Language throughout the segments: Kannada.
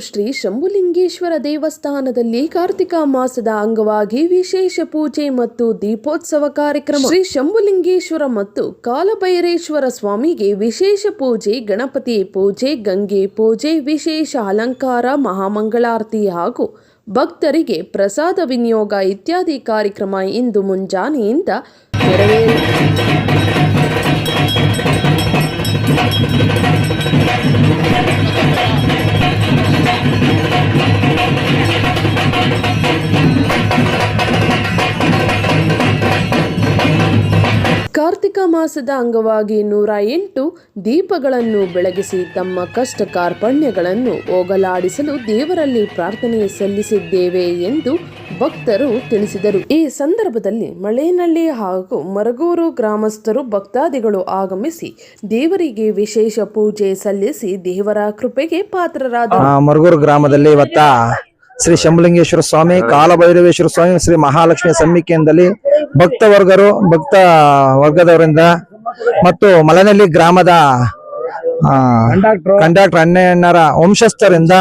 ಶ್ರೀ ಶಂಭುಲಿಂಗೇಶ್ವರ ದೇವಸ್ಥಾನದಲ್ಲಿ ಕಾರ್ತಿಕ ಮಾಸದ ಅಂಗವಾಗಿ ವಿಶೇಷ ಪೂಜೆ ಮತ್ತು ದೀಪೋತ್ಸವ ಕಾರ್ಯಕ್ರಮ. ಶ್ರೀ ಶಂಭುಲಿಂಗೇಶ್ವರ ಮತ್ತು ಕಾಲಭೈರೇಶ್ವರ ಸ್ವಾಮಿಗೆ ವಿಶೇಷ ಪೂಜೆ, ಗಣಪತಿ ಪೂಜೆ, ಗಂಗೆ ಪೂಜೆ, ವಿಶೇಷ ಅಲಂಕಾರ, ಮಹಾಮಂಗಳಾರತಿ ಹಾಗೂ ಭಕ್ತರಿಗೆ ಪ್ರಸಾದ ವಿನಿಯೋಗ ಇತ್ಯಾದಿ ಕಾರ್ಯಕ್ರಮ ಇಂದು ಮುಂಜಾನೆಯಿಂದ ನೆರವೇರಿತು. ಮಾಸದ ಅಂಗವಾಗಿ ನೂರ ಎಂಟು ದೀಪಗಳನ್ನು ಬೆಳಗಿಸಿ ತಮ್ಮ ಕಷ್ಟ ಕಾರ್ಪಣ್ಯಗಳನ್ನು ಹೋಗಲಾಡಿಸಲು ದೇವರಲ್ಲಿ ಪ್ರಾರ್ಥನೆ ಸಲ್ಲಿಸಿದ್ದೇವೆ ಎಂದು ಭಕ್ತರು ತಿಳಿಸಿದರು. ಈ ಸಂದರ್ಭದಲ್ಲಿ ಮಳೆನಳ್ಳಿ ಹಾಗೂ ಮರಗೂರು ಗ್ರಾಮಸ್ಥರು ಭಕ್ತಾದಿಗಳು ಆಗಮಿಸಿ ದೇವರಿಗೆ ವಿಶೇಷ ಪೂಜೆ ಸಲ್ಲಿಸಿ ದೇವರ ಕೃಪೆಗೆ ಪಾತ್ರರಾದ ಮರಗೂರು ಗ್ರಾಮದಲ್ಲಿ ಇವತ್ತ ಶ್ರೀ ಶಂಭುಲಿಂಗೇಶ್ವರ ಸ್ವಾಮಿ, ಕಾಲಭೈರವೇಶ್ವರ ಸ್ವಾಮಿ, ಶ್ರೀ ಮಹಾಲಕ್ಷ್ಮಿ ಸಮ್ಮಿಕೆಯಿಂದಲಿ ಭಕ್ತ ವರ್ಗರು ಭಕ್ತ ವರ್ಗದವರಿಂದ ಮತ್ತು ಮಲನಳ್ಳಿ ಗ್ರಾಮದ ಕಂಡಕ್ಟರ್. ಅಣ್ಣಯ್ಯನರ ವಂಶಸ್ಥರಿಂದ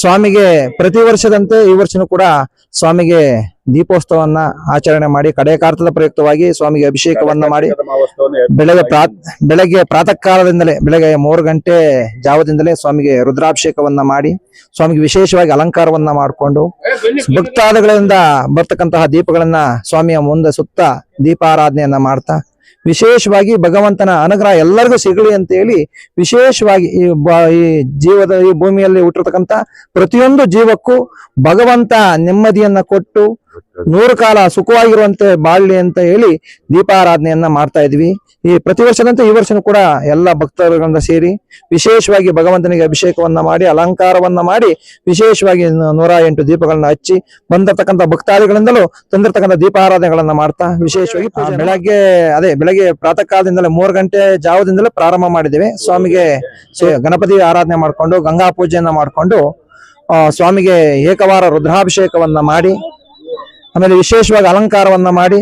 ಸ್ವಾಮಿಗೆ ಪ್ರತಿ ವರ್ಷದಂತೆ ಈ ವರ್ಷನೂ ಕೂಡ ಸ್ವಾಮಿಗೆ ದೀಪೋತ್ಸವವನ್ನ ಆಚರಣೆ ಮಾಡಿ ಕಡೆ ಕಾರ್ತದ ಪ್ರಯುಕ್ತವಾಗಿ ಸ್ವಾಮಿಗೆ ಅಭಿಷೇಕವನ್ನ ಮಾಡಿ ಬೆಳಗ್ಗೆ ಪ್ರಾ ಬೆಳಗ್ಗೆ ಪ್ರಾತಃ ಕಾಲದಿಂದಲೇ ಬೆಳಗ್ಗೆ ಮೂರು ಗಂಟೆ ಜಾವದಿಂದಲೇ ಸ್ವಾಮಿಗೆ ರುದ್ರಾಭಿಷೇಕವನ್ನ ಮಾಡಿ ಸ್ವಾಮಿಗೆ ವಿಶೇಷವಾಗಿ ಅಲಂಕಾರವನ್ನ ಮಾಡಿಕೊಂಡು ಭಕ್ತಾದಿಗಳಿಂದ ಬರ್ತಕ್ಕಂತಹ ದೀಪಗಳನ್ನ ಸ್ವಾಮಿಯ ಮುಂದೆ ಸುತ್ತ ದೀಪಾರಾಧನೆಯನ್ನ ಮಾಡ್ತಾ ವಿಶೇಷವಾಗಿ ಭಗವಂತನ ಅನುಗ್ರಹ ಎಲ್ಲರಿಗೂ ಸಿಗಲಿ ಅಂತ ಹೇಳಿ ವಿಶೇಷವಾಗಿ ಈ ಈ ಜೀವದ ಈ ಭೂಮಿಯಲ್ಲಿ ಹುಟ್ಟಿರ್ತಕ್ಕಂಥ ಪ್ರತಿಯೊಂದು ಜೀವಕ್ಕೂ ಭಗವಂತ ನೆಮ್ಮದಿಯನ್ನ ಕೊಟ್ಟು ನೂರು ಕಾಲ ಸುಖವಾಗಿರುವಂತೆ ಬಾಳ್ಲಿ ಅಂತ ಹೇಳಿ ದೀಪಾರಾಧನೆಯನ್ನ ಮಾಡ್ತಾ ಇದ್ವಿ. ಈ ಪ್ರತಿ ವರ್ಷದಂತೆ ಈ ವರ್ಷನೂ ಕೂಡ ಎಲ್ಲ ಭಕ್ತರುಗಳಿಂದ ಸೇರಿ ವಿಶೇಷವಾಗಿ ಭಗವಂತನಿಗೆ ಅಭಿಷೇಕವನ್ನ ಮಾಡಿ ಅಲಂಕಾರವನ್ನ ಮಾಡಿ ವಿಶೇಷವಾಗಿ ನೂರ ಎಂಟು ದೀಪಗಳನ್ನ ಹಚ್ಚಿ ಬಂದಿರತಕ್ಕಂಥ ಭಕ್ತಾದಿಗಳಿಂದಲೂ ತಂದಿರತಕ್ಕಂಥ ದೀಪಾರಾಧನೆಗಳನ್ನ ಮಾಡ್ತಾ ವಿಶೇಷವಾಗಿ ಬೆಳಗ್ಗೆ ಅದೇ ಬೆಳಗ್ಗೆ ಪ್ರಾತಃ ಕಾಲದಿಂದಲೇ ಮೂರು ಗಂಟೆ ಜಾವದಿಂದಲೇ ಪ್ರಾರಂಭ ಮಾಡಿದ್ದೇವೆ. ಸ್ವಾಮಿಗೆ ಗಣಪತಿ ಆರಾಧನೆ ಮಾಡ್ಕೊಂಡು ಗಂಗಾ ಪೂಜೆಯನ್ನ ಮಾಡ್ಕೊಂಡು ಸ್ವಾಮಿಗೆ ಏಕವಾರ ರುದ್ರಾಭಿಷೇಕವನ್ನ ಮಾಡಿ ಆಮೇಲೆ ವಿಶೇಷವಾಗಿ ಅಲಂಕಾರವನ್ನ ಮಾಡಿ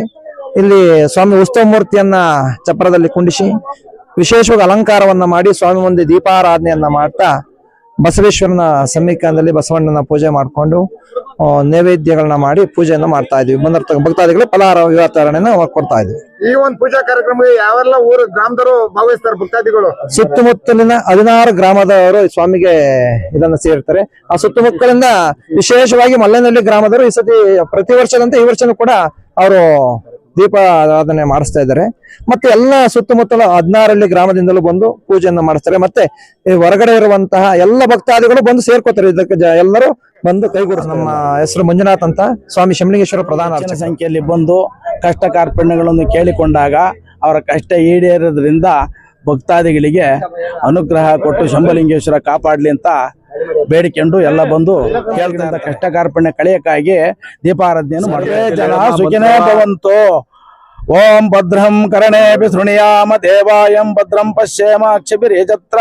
ಇಲ್ಲಿ ಸ್ವಾಮಿ ಉತ್ಸವ ಮೂರ್ತಿಯನ್ನ ಚಪ್ರದಲ್ಲಿ ಕುಂಡಿಸಿ, ವಿಶೇಷವಾಗಿ ಅಲಂಕಾರವನ್ನ ಮಾಡಿ ಸ್ವಾಮಿ ಮುಂದೆ ದೀಪಾರಾಧನೆಯನ್ನ ಮಾಡ್ತಾ ಬಸವೇಶ್ವರನ ಸಮೀಕರಣದಲ್ಲಿ ಬಸವಣ್ಣನ ಪೂಜೆ ಮಾಡಿಕೊಂಡು ನೈವೇದ್ಯಗಳನ್ನ ಮಾಡಿ ಪೂಜೆಯನ್ನ ಮಾಡ್ತಾ ಇದೀವಿ. ಬಂದಿರ್ತಕ್ಕ ಭಕ್ತಾದಿಗಳು ಫಲಹಾರ ವಿವರಣೆಯನ್ನು ಕೊಡ್ತಾ ಇದೀವಿ. ಈ ಒಂದು ಪೂಜಾ ಕಾರ್ಯಕ್ರಮಕ್ಕೆ ಯಾವೆಲ್ಲ ಊರು ಗ್ರಾಮದವರು ಭಾಗವಹಿಸ್ತಾರೆ ಭಕ್ತಾದಿಗಳು? ಸುತ್ತಮುತ್ತಲಿನ ಹದಿನಾರು ಗ್ರಾಮದವರು ಸ್ವಾಮಿಗೆ ಇದನ್ನ ಸೇರ್ತಾರೆ. ಆ ಸುತ್ತಮುತ್ತಲಿಂದ ವಿಶೇಷವಾಗಿ ಮಲ್ಲೇನಹಳ್ಳಿ ಗ್ರಾಮದವರು ಈ ಸತಿ ಪ್ರತಿ ವರ್ಷದಂತೆ ಈ ವರ್ಷನೂ ಕೂಡ ಅವರು ದೀಪ ಆರಾಧನೆ ಮಾಡಿಸ್ತಾ ಇದ್ದಾರೆ. ಮತ್ತೆ ಎಲ್ಲ ಸುತ್ತಮುತ್ತಲ ಹದಿನಾರಲ್ಲಿ ಗ್ರಾಮದಿಂದಲೂ ಬಂದು ಪೂಜೆಯನ್ನು ಮಾಡಿಸ್ತಾರೆ. ಮತ್ತೆ ಈ ಹೊರಗಡೆ ಇರುವಂತಹ ಎಲ್ಲ ಭಕ್ತಾದಿಗಳು ಬಂದು ಸೇರ್ಕೋತಾರೆ. ಇದಕ್ಕೆ ಎಲ್ಲರೂ ಬಂದು ಕೈಗೂಡ ನಮ್ಮ ಹೆಸರು ಮಂಜುನಾಥ್ ಅಂತ. ಸ್ವಾಮಿ ಶಮಲಿಂಗೇಶ್ವರ ಪ್ರಧಾನ. ಸಂಖ್ಯೆಯಲ್ಲಿ ಬಂದು ಕಷ್ಟ ಕಾರ್ಪಣ್ಯಗಳನ್ನು ಕೇಳಿಕೊಂಡಾಗ ಅವರ ಕಷ್ಟ ಈಡೇರೋದ್ರಿಂದ ಭಕ್ತಾದಿಗಳಿಗೆ ಅನುಗ್ರಹ ಕೊಟ್ಟು ಶಂಭಲಿಂಗೇಶ್ವರ ಕಾಪಾಡ್ಲಿ ಅಂತ ಬೇಡಿಕೊಂಡು ಎಲ್ಲ ಬಂದು ಕೇಳ್ತಿದ್ದ ಕಷ್ಟ ಕಾರ್ಪಣ್ಯ ಕಳೆಯಕ್ಕಾಗಿ ದೀಪಾರಾಧನೆಯನ್ನು ಮಾಡ್ತಾರೆ. ಜನ ಸುಖಿನೇ ಭವಂತು. ಓಂ ಭದ್ರಂ ಕರ್ಣೇ ಶೃಣಿಯಾಮ ದೇವಾಯಂ ಭದ್ರಂ ಪಶ್ಯೇಮ ಅಕ್ಷಭಿರೇಜತ್ರ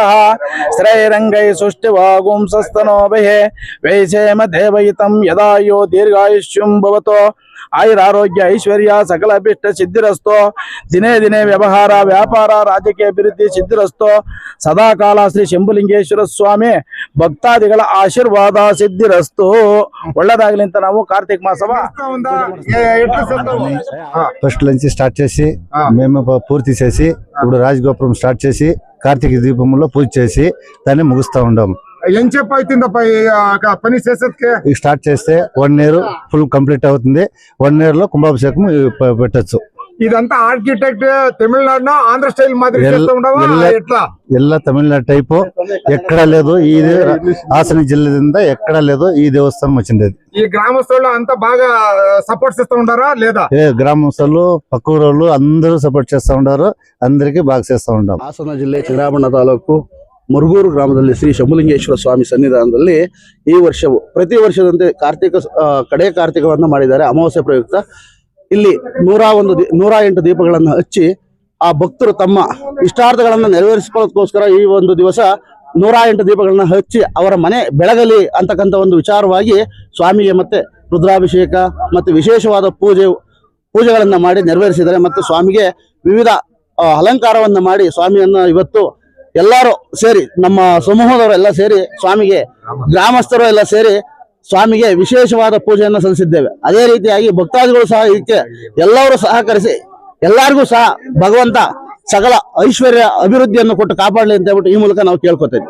ಶ್ರೈರಂಗೈ ಸುಷ್ಟಿವಾಗುಂ ಸಸ್ತನೋಭಯೇ ವೈಷೇಮ ದೇವಯಿತಂ ಯದಾಯೋ ದೀರ್ಘಾಯುಷ್ಯಂ ಭವತೋ ಆಯುರಾರೋಗ್ಯ ಐಶ್ವರ್ಯ ಸಕಲ ಅಭಿಷ್ಟ ಸಿದ್ಧಿರಸ್ತೋ ದಿನೇ ದಿನೇ ವ್ಯವಹಾರ ವ್ಯಾಪಾರ ರಾಜಕೀಯ ಅಭಿವೃದ್ಧಿ ಸಿದ್ಧಿರಸ್ತೋ ಸದಾಕಾಲ ಶ್ರೀ ಶಂಭುಲಿಂಗೇಶ್ವರ ಸ್ವಾಮಿ ಭಕ್ತಾದಿಗಳ ಆಶೀರ್ವಾದ ಸಿದ್ಧಿರಸ್ತು ಒಳ್ಳೇದಾಗ್ಲಿ ಅಂತ ನಾವು ಕಾರ್ತಿಕ್ ಮಾಸವ ఉందా? ఏ- start చేసి. మేము పూర్తి చేసి ఇప్పుడు రాజగోపురం స్టార్ట్ చేసి కార్తీక దీపంలో పూజ చేసి దాన్ని ముగిస్తా ఉండాం. ఏం చెప్పు పని చేసేదికి ఇక స్టార్ట్ చేస్తే వన్ ఇయర్ ఫుల్ కంప్లీట్ అవుతుంది. వన్ ఇయర్లో కుంభాభిషేకం పెట్టొచ్చు. ఇదంతా ఆర్కిటెక్ట్ తమిళనాడు ఆంధ్ర స్టైల్ మాదిరి ఎట్లా? తమిళనాడు టైపు ఎక్కడా లేదు ఈ హాసన జిల్లా ఎక్కడా లేదు ఈ దేవస్థానం వచ్చింది ఈ గ్రామస్తులు అంత బాగా సపోర్ట్ చేస్తా ఉండారా లేదా? గ్రామస్తులు పక్క ఊరు అందరూ సపోర్ట్ చేస్తా ఉండారు అందరికి బాగా చేస్తా ఉంటారు హాసన జిల్లా చిరామణ తాలూకు మురుగూరు గ్రామదల్లి శ్రీ శంభులింగేశ్వర స్వామి సన్నిధానదల్లి ఈ వర్షము ప్రతి వర్షదంతే కార్తీక కడే కార్తీకవంత మాడಿದ್ದಾರೆ అమావాస్య ప్రయుక్త ಇಲ್ಲಿ ನೂರ ಒಂದು ನೂರ ಎಂಟು ದೀಪಗಳನ್ನು ಹಚ್ಚಿ ಆ ಭಕ್ತರು ತಮ್ಮ ಇಷ್ಟಾರ್ಥಗಳನ್ನು ನೆರವೇರಿಸಿಕೊಳ್ಳೋದಕ್ಕೋಸ್ಕರ ಈ ಒಂದು ದಿವಸ ನೂರ ಎಂಟು ದೀಪಗಳನ್ನ ಹಚ್ಚಿ ಅವರ ಮನೆ ಬೆಳಗಲಿ ಅಂತಕ್ಕಂಥ ಒಂದು ವಿಚಾರವಾಗಿ ಸ್ವಾಮಿಗೆ ಮತ್ತೆ ರುದ್ರಾಭಿಷೇಕ ಮತ್ತು ವಿಶೇಷವಾದ ಪೂಜೆ, ಪೂಜೆಗಳನ್ನು ಮಾಡಿ ನೆರವೇರಿಸಿದ್ದಾರೆ. ಮತ್ತು ಸ್ವಾಮಿಗೆ ವಿವಿಧ ಅಲಂಕಾರವನ್ನು ಮಾಡಿ ಸ್ವಾಮಿಯನ್ನು ಇವತ್ತು ಎಲ್ಲರೂ ಸೇರಿ ನಮ್ಮ ಸಮೂಹದವರೆಲ್ಲ ಸೇರಿ ಸ್ವಾಮಿಗೆ ಗ್ರಾಮಸ್ಥರು ಎಲ್ಲ ಸೇರಿ ಸ್ವಾಮಿಗೆ ವಿಶೇಷವಾದ ಪೂಜೆಯನ್ನು ಸಲ್ಲಿಸಿದ್ದೇವೆ. ಅದೇ ರೀತಿಯಾಗಿ ಭಕ್ತಾದಿಗಳು ಸಹ ಇದಕ್ಕೆ ಎಲ್ಲರೂ ಸಹಕರಿಸಿ, ಎಲ್ಲರಿಗೂ ಸಹ ಭಗವಂತ ಸಕಲ ಐಶ್ವರ್ಯ ಅಭಿವೃದ್ಧಿಯನ್ನು ಕೊಟ್ಟು ಕಾಪಾಡಲಿ ಅಂತ ಹೇಳ್ಬಿಟ್ಟು ಈ ಮೂಲಕ ನಾವು ಕೇಳ್ಕೊತೇವೆ